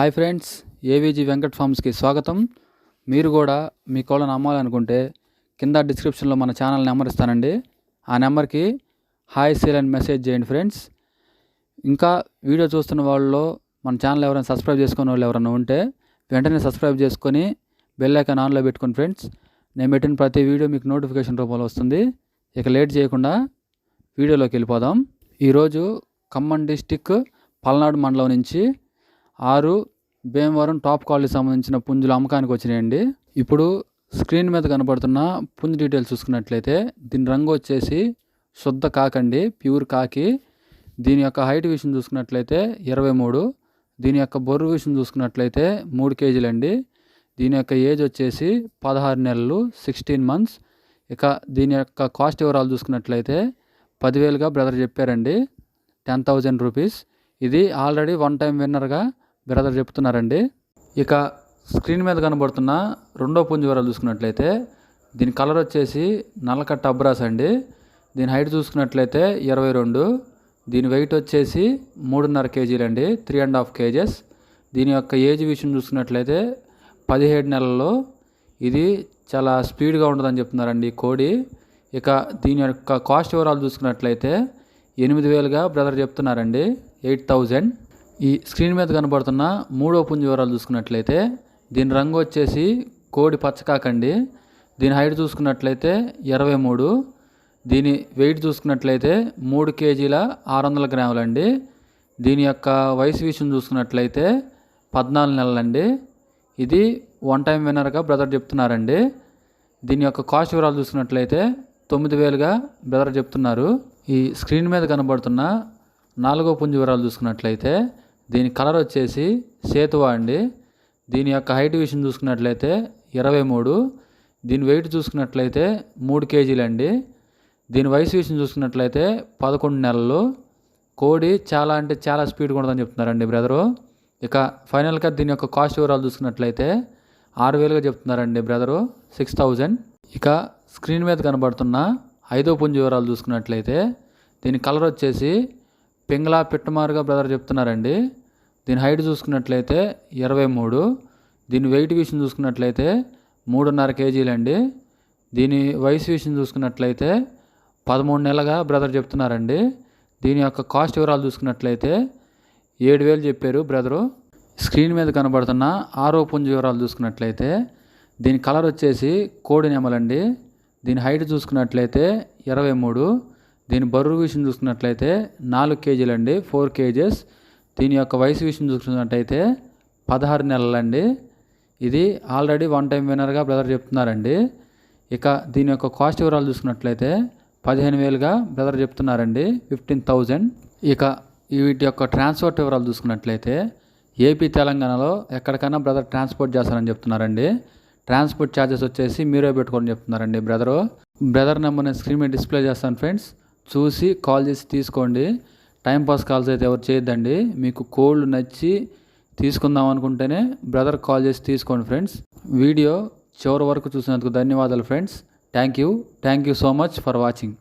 Hi friends AVG Venkat ఫార్మ్స్కి స్వాగతం. మీరు కూడా మీ కోళ్ళను అమ్మాలనుకుంటే కింద డిస్క్రిప్షన్లో మన ఛానల్ నెంబర్ ఇస్తానండి. ఆ నెంబర్కి హాయ్ సేల్ అని మెసేజ్ చేయండి ఫ్రెండ్స్. ఇంకా వీడియో చూస్తున్న వాళ్ళలో మన ఛానల్ ఎవరైనా సబ్స్క్రైబ్ చేసుకున్న వాళ్ళు ఎవరైనా ఉంటే వెంటనే సబ్స్క్రైబ్ చేసుకొని బెల్ ఐకాన్ ఆన్లో పెట్టుకోండి ఫ్రెండ్స్. నేను పెట్టిన ప్రతి వీడియో మీకు నోటిఫికేషన్ రూపంలో వస్తుంది. ఇక లేట్ చేయకుండా వీడియోలోకి వెళ్ళిపోదాం. ఈరోజు ఖమ్మం డిస్టిక్ పల్నాడు మండలం నుంచి ఆరు భీమవరం టాప్ క్వాలిటీ సంబంధించిన పుంజులు అమ్మకానికి వచ్చినాయండి. ఇప్పుడు స్క్రీన్ మీద కనబడుతున్న పుంజు డీటెయిల్స్ చూసుకున్నట్లయితే దీని రంగు వచ్చేసి శుద్ధ కాకండి ప్యూర్ కాకి. దీని యొక్క హైట్ విషయం చూసుకున్నట్లయితే ఇరవై మూడు. దీని యొక్క బొర్రు విషయం చూసుకున్నట్లయితే మూడు కేజీలండి. దీని యొక్క ఏజ్ వచ్చేసి పదహారు నెలలు సిక్స్టీన్ మంత్స్. ఇక దీని యొక్క కాస్ట్ వివరాలు చూసుకున్నట్లయితే పదివేలుగా బ్రదర్ చెప్పారండి టెన్ థౌజండ్ రూపీస్. ఇది ఆల్రెడీ వన్ టైం విన్నర్గా బ్రదర్ చెప్తున్నారండి. ఇక స్క్రీన్ మీద కనబడుతున్న రెండో పుంజు వివరాలు చూసుకున్నట్లయితే దీని కలర్ వచ్చేసి నల్లకట్ట అబ్రాస్ అండి. దీని హైట్ చూసుకున్నట్లయితే ఇరవై రెండు దీని వెయిట్ వచ్చేసి మూడున్నర కేజీలు అండి త్రీ అండ్ హాఫ్ కేజెస్. దీని యొక్క ఏజ్ విషయం చూసుకున్నట్లయితే పదిహేడు నెలల్లో ఇది చాలా స్పీడ్గా ఉంటుందని చెప్తున్నారండి కోడి. ఇక దీని యొక్క కాస్ట్ వివరాలు చూసుకున్నట్లయితే ఎనిమిది వేలుగా బ్రదర్ చెప్తున్నారండి ఎయిట్ థౌజండ్. ఈ స్క్రీన్ మీద కనబడుతున్న మూడో పుంజు వివరాలు చూసుకున్నట్లయితే దీని రంగు వచ్చేసి కోడి పచ్చకాకండి దీని హైట్ చూసుకున్నట్లయితే ఇరవై మూడు. దీని వెయిట్ చూసుకున్నట్లయితే మూడు కేజీల ఆరు వందల గ్రాములండి. దీని యొక్క వయసు విషయం చూసుకున్నట్లయితే పద్నాలుగు నెలలండి. ఇది వన్ టైం విన్నర్గా బ్రదర్ చెప్తున్నారండి. దీని యొక్క కాస్ట్ వివరాలు చూసుకున్నట్లయితే తొమ్మిది వేలుగా బ్రదర్ చెప్తున్నారు. ఈ స్క్రీన్ మీద కనబడుతున్న నాలుగో పుంజు వివరాలు చూసుకున్నట్లయితే దీని కలర్ వచ్చేసి సేతువా అండి. దీని యొక్క హైట్ విషయం చూసుకున్నట్లయితే ఇరవై మూడు. దీని వెయిట్ చూసుకున్నట్లయితే మూడు కేజీలు అండి. దీని వయసు విషయం చూసుకున్నట్లయితే పదకొండు నెలలు. కోడి చాలా అంటే చాలా స్పీడ్గా ఉంటుందని చెప్తున్నారండి బ్రదరు. ఇక ఫైనల్గా దీని యొక్క కాస్ట్ వివరాలు చూసుకున్నట్లయితే ఆరు వేలుగా చెప్తున్నారండి బ్రదరు. Six thousand. ఇక స్క్రీన్ మీద కనబడుతున్న ఐదో పుంజు వివరాలు చూసుకున్నట్లయితే దీని కలర్ వచ్చేసి పింగళా పిట్టమారుగా బ్రదర్ చెప్తున్నారండి. దీని హైట్ చూసుకున్నట్లయితే ఇరవై మూడు. దీని వెయిట్ విషయం చూసుకున్నట్లయితే మూడున్నర కేజీలండి. దీని వయసు విషయం చూసుకున్నట్లయితే పదమూడు నెలలుగా బ్రదర్ చెప్తున్నారండి. దీని యొక్క కాస్ట్ వివరాలు చూసుకున్నట్లయితే ఏడు వేలు చెప్పారు బ్రదరు. స్క్రీన్ మీద కనబడుతున్న ఆరో పుంజు వివరాలు చూసుకున్నట్లయితే దీని కలర్ వచ్చేసి కోడి నెమలండి. దీని హైట్ చూసుకున్నట్లయితే ఇరవై మూడు. దీని బరువు విషయం చూసుకున్నట్లయితే నాలుగు కేజీలు అండి ఫోర్ కేజెస్. దీని యొక్క వయసు విషయం చూసుకున్నట్టయితే పదహారు నెలలండి. ఇది ఆల్రెడీ వన్ టైం విన్నర్గా బ్రదర్ చెప్తున్నారండి. ఇక దీని యొక్క కాస్ట్ వివరాలు చూసుకున్నట్లయితే పదిహేను వేలుగా బ్రదర్ చెప్తున్నారండి ఫిఫ్టీన్ థౌజండ్. ఇక వీటి యొక్క ట్రాన్స్పోర్ట్ వివరాలు చూసుకున్నట్లయితే ఏపీ తెలంగాణలో ఎక్కడికైనా బ్రదర్ ట్రాన్స్పోర్ట్ చేస్తారని చెప్తున్నారండి. ట్రాన్స్పోర్ట్ ఛార్జెస్ వచ్చేసి మీరే పెట్టుకొని చెప్తున్నారండి బ్రదరు. బ్రదర్ నెంబర్ నేను స్క్రీన్ మీద డిస్ప్లే చేస్తాను ఫ్రెండ్స్. చూసి కాల్ చేసి తీసుకోండి. టైంపాస్ కాల్స్ అయితే ఎవరు చేయొద్దండి. మీకు కోల్డ్ నచ్చి తీసుకుందాం అనుకుంటేనే బ్రదర్ కాల్ చేసి తీసుకోండి ఫ్రెండ్స్ వీడియో చివరి వరకు చూసినందుకు ధన్యవాదాలు friends thank you thank you so much for watching